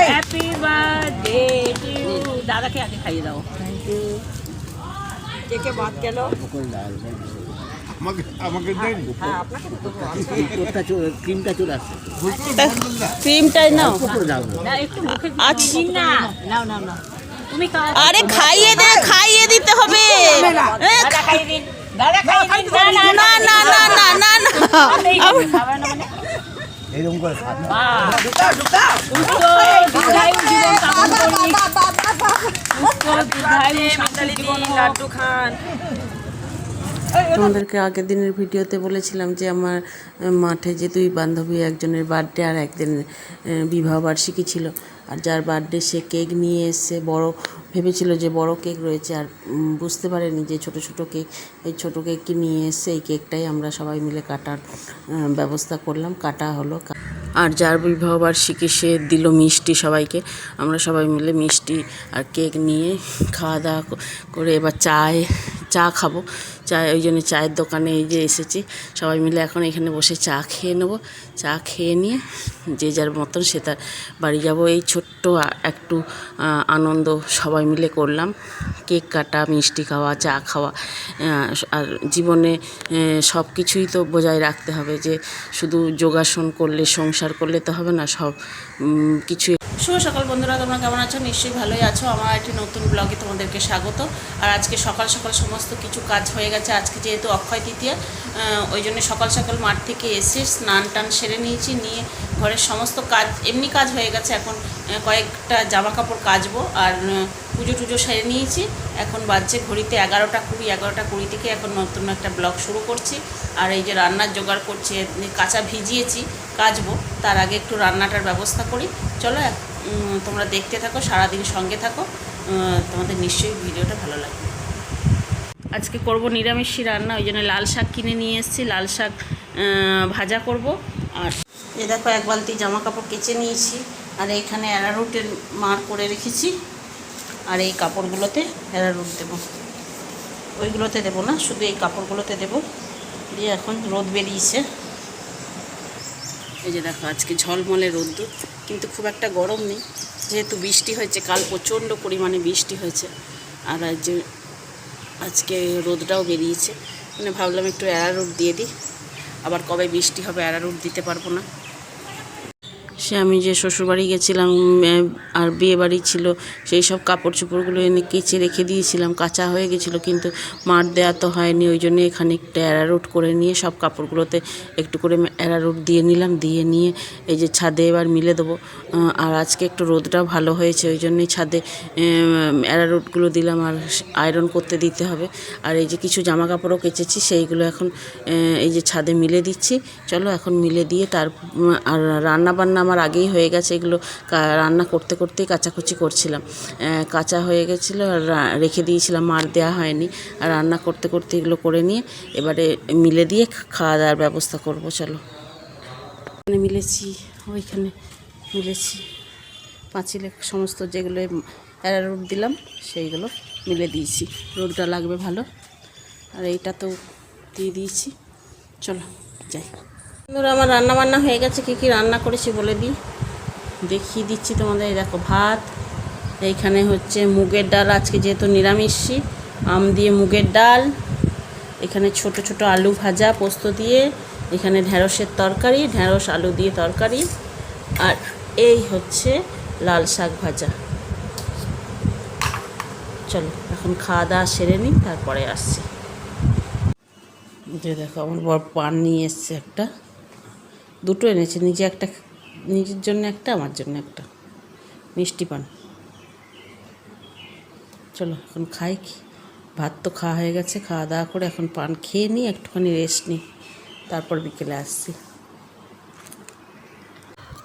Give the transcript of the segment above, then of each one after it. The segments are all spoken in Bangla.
हैप्पी बर्थडे टू दादा के आगे खाइए जाओ। थैंक यू के बात कह लो। আরে খাইয়ে দে খাইয়ে দিতে হবে লাড্ডু খান তোমাদেরকে আগের দিনের ভিডিওতে বলেছিলাম যে আমার মাঠে যে দুই বান্ধবী, একজনের বার্থডে আর একদিন বিবাহ বার্ষিকী ছিল। আর যার বার্থডে সে কেক নিয়ে এসছে বড়, ভেবেছিল যে বড় কেক রয়েছে। আর বুঝতে পারেনি যে ছোট ছোট কেক এই ছোট কেকটি নিয়ে এসছে এই কেকটাই আমরা সবাই মিলে কাটার ব্যবস্থা করলাম। কাটা হলো আর যার বিবাহ বার্ষিকী সে দিল মিষ্টি সবাইকে। আমরা সবাই মিলে মিষ্টি আর কেক নিয়ে খাওয়া দাওয়া করে এবার চায় চা খাব। চা, ওই জন্য চায়ের দোকানে এই যে এসেছি। সবাই মিলে এখন এখানে বসে চা খেয়ে নেব। চা খেয়ে নিয়ে যে যার মতন সে তার বাড়ি যাব। এই ছোট্ট একটু আনন্দ সবাই মিলে করলাম। কেক কাটা, মিষ্টি খাওয়া, চা খাওয়া আর জীবনে সব কিছুই তো বজায় রাখতে হবে যে শুধু যোগাসন করলে, সংসার করলে তো হবে না, সব কিছুই শুভ সকাল বন্ধুরা, তোমরা কেমন আছো? নিশ্চয়ই ভালোই আছো। আমার একটি নতুন ব্লগে তোমাদেরকে স্বাগত। আর আজকে সকাল সকাল সমস্ত কিছু কাজ হয়ে গেছে। আজকে যেহেতু অক্ষয় তৃতীয়া ওই জন্য সকাল সকাল মাঠ থেকে এসে স্নান টান সেরে নিয়েছি। নিয়ে ঘরের সমস্ত কাজ, এমনি কাজ হয়ে গেছে। এখন কয়েকটা জামা কাপড় কাচবো আর পুজো টুজো সেরে নিয়েছি। এখন বাজছে ঘড়িতে এগারোটা কুড়ি এগারোটা কুড়ি থেকে এখন নতুন একটা ব্লগ শুরু করছি। আর এই যে রান্নার জোগাড় করছি কাঁচা ভিজিয়েছি, কাচবো। তার আগে একটু রান্নাটার ব্যবস্থা করি। চলো তোমরা দেখতে থাকো, সারাদিন সঙ্গে থাকো। তোমাদের নিশ্চয়ই ভিডিওটা ভালো লাগবে। আজকে করব নিরামিষি রান্না, ওই জন্য লাল শাক কিনে নিয়ে এসেছি। লাল শাক ভাজা করব। আর এ দেখো, এক বালতি জামা কাপড় কেচে নিয়েছি। আর এখানে অ্যারারুটের মার করে রেখেছি। আর এই কাপড়গুলোতে অ্যারারুট দেবো। ওইগুলোতে দেবো না, শুধু এই কাপড়গুলোতে দেবো। দিয়ে এখন রোদ বেরিয়েছে। এই যে দেখো, আজকে ঝলমলে রোদ্দুর। কিন্তু খুব একটা গরম নেই। যেহেতু বৃষ্টি হয়েছে, কাল প্রচণ্ড পরিমাণে বৃষ্টি হয়েছে। আর যে, আজকে রোদটাও বেরিয়েছে। মানে ভাবলাম একটু অ্যারারুট দিয়ে দিই। আবার কবে বৃষ্টি হবে অ্যারারুট দিতে পারব না। সে আমি যে শ্বশুরবাড়ি গেছিলাম আর বিয়ে বাড়ি ছিল, সেই সব কাপড় চোপড়গুলো এনে কেচে রেখে দিয়েছিলাম, কাঁচা হয়ে গেছিল, কিন্তু মার দেওয়া তো হয়নি, ওই জন্য খানিকটা অ্যারারুট করে নিয়ে সব কাপড়গুলোতে একটু করে অ্যারারুট দিয়ে নিলাম, দিয়ে নিয়ে এই যে ছাদে এবার মিলে দেবো আর আজকে একটু রোদটাও ভালো হয়েছে, ওই জন্যই ছাদে অ্যারারুটগুলো দিলাম, আর আয়রন করতে দিতে হবে, আর এই যে কিছু জামা কাপড়ও কেচেছি, সেইগুলো এখন এই যে ছাদে মিলে দিচ্ছি, চলো এখন মিলে দিয়ে তার আর রান্না বান্না আমার আগেই হয়ে গেছে এগুলো রান্না করতে করতেই কাচাকুচি করছিলাম। কাঁচা হয়ে গেছিল আর রেখে দিয়েছিলাম, মার দেওয়া হয়নি। আর রান্না করতে করতে এগুলো করে নিয়ে এবারে মিলে দিয়ে খাওয়া দাওয়ার ব্যবস্থা করব, চলো। এখানে মিলেছি, ওইখানে মিলেছি। পাঁচিলে সমস্ত যেগুলো অ্যারারুট দিলাম, সেইগুলো মিলে দিয়েছি। রোদটা লাগবে ভালো। আর এইটা তো দিয়ে দিয়েছি। চলো, যাই। আমার রান্না বান্না হয়ে গেছে, কী কী রান্না করেছি বলে দিই। দেখিয়ে দিচ্ছি তোমাদের দেখো ভাত, এইখানে হচ্ছে মুগের ডাল, আজকে যেহেতু নিরামিষি, আম দিয়ে মুগের ডাল, এখানে ছোট ছোট আলু ভাজা পোস্ত দিয়ে, এখানে ঢ্যাঁড়সের তরকারি ঢ্যাঁড়স আলু দিয়ে তরকারি, আর এই হচ্ছে লাল শাক ভাজা। চলো, এখন খাওয়া দাওয়া সেরে নিই, তারপরে আসছি। যে দেখো, আমার বড় পান নিয়ে এসছে একটা। দুটো এনেছে, নিজে একটা নিজের জন্য একটা, আমার জন্য একটা। মিষ্টি পান। চলো, এখন খাই কি? ভাত তো খাওয়া হয়ে গেছে, খাওয়া দাওয়া করে এখন পান খেয়ে নিই, একটুখানি রেস্ট নিই। তারপর বিকেলে আসছি।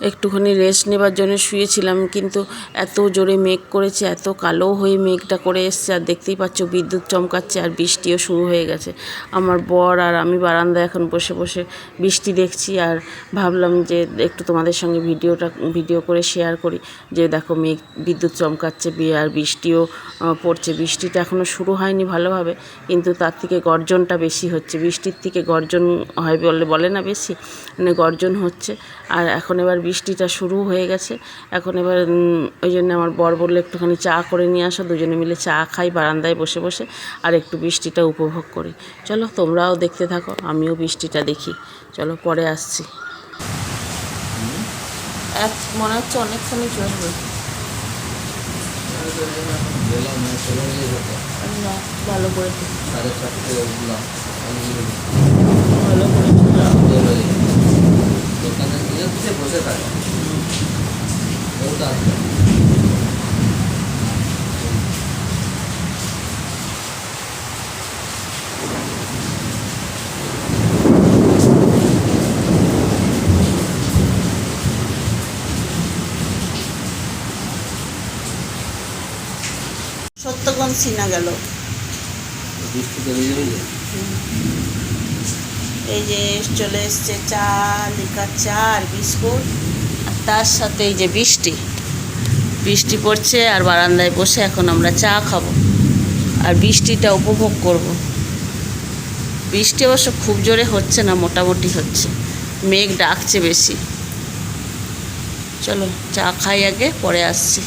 একটুখানি রেস্ট নেবার জন্য শুয়েছিলাম, কিন্তু এত জোরে মেঘ করেছে, এত কালো হয়ে মেঘটা করে এসছে, আর দেখতেই পাচ্ছ বিদ্যুৎ চমকাচ্ছে আর বৃষ্টিও শুরু হয়ে গেছে। আমার বর আর আমি বারান্দায় এখন বসে বসে বৃষ্টি দেখছি, আর ভাবলাম যে একটু তোমাদের সঙ্গে ভিডিওটা, ভিডিও করে শেয়ার করি। যে দেখো মেঘ, বিদ্যুৎ চমকাচ্ছে আর বৃষ্টিও পড়ছে। বৃষ্টিটা এখনও শুরু হয়নি ভালোভাবে, কিন্তু তার থেকে গর্জনটা বেশি হচ্ছে। বৃষ্টির থেকে গর্জন হয় বলে বলে না বেশি মানে গর্জন হচ্ছে। আর এখন এবার বৃষ্টিটা শুরু হয়ে গেছে। এখন এবার ওই জন্য আমার বর বলল একটুখানি চা করে নিয়ে আসো, দুজনে মিলে চা খাই, বারান্দায় বসে বসে, আর একটু বৃষ্টিটা উপভোগ করি। চলো, তোমরাও দেখতে থাকো, আমিও বৃষ্টিটা দেখি। চলো, পরে আসছি। এক, মনে হচ্ছে অনেকক্ষণই চলবে ভালো করে ভালো করে বসে থাকে সিনা গেল এই যে চলে এসছে চা, লিকার চা আর বিস্কুট। আর তার সাথে এই যে বৃষ্টি। বৃষ্টি পড়ছে আর বারান্দায় বসে এখন আমরা চা খাব। আর বৃষ্টিটা উপভোগ করব। বৃষ্টি অবশ্য খুব জোরে হচ্ছে না, মোটামুটি হচ্ছে। মেঘ ডাকছে বেশি। চলো, চা খাই আগে, পরে আসছি।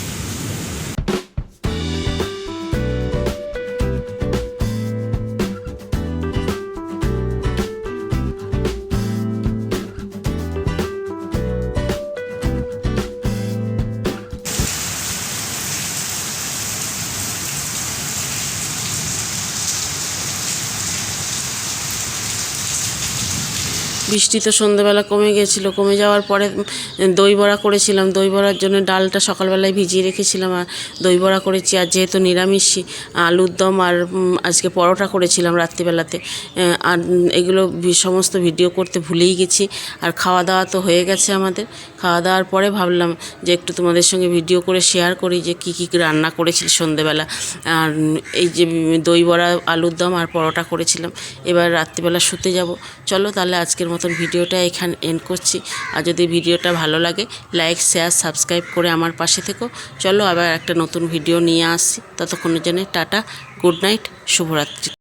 বৃষ্টি তো সন্ধেবেলা কমে গেছিল, কমে যাওয়ার পরে দই বড়া করেছিলাম, দই বড়ার জন্য ডালটা সকালবেলায় ভিজিয়ে রেখেছিলাম আর দই বড়া করেছি আর যেহেতু নিরামিষই আলুর দম আর আজকে পরোটা করেছিলাম রাত্রিবেলাতে আর এগুলো সমস্ত ভিডিও করতে ভুলেই গেছি আর খাওয়া দাওয়া তো হয়ে গেছে আমাদের, খাওয়া দাওয়ার পরে ভাবলাম যে একটু তোমাদের সঙ্গে ভিডিও করে শেয়ার করি যে কী কী রান্না করেছিল সন্ধেবেলা, আর এই যে দই বড়া, আলুর দম আর পরোটা করেছিলাম, এবার রাত্রিবেলা শুতে যাব, চলো তাহলে আজকের মতন ভিডিওটা এখানে এন্ড করছি। আর যদি ভিডিওটা ভালো লাগে লাইক শেয়ার সাবস্ক্রাইব করে আমার পাশে থেকো। চলো আবার একটা নতুন ভিডিও নিয়ে আসছি ততক্ষণের জন্য টাটা গুড নাইট শুভরাত্রি।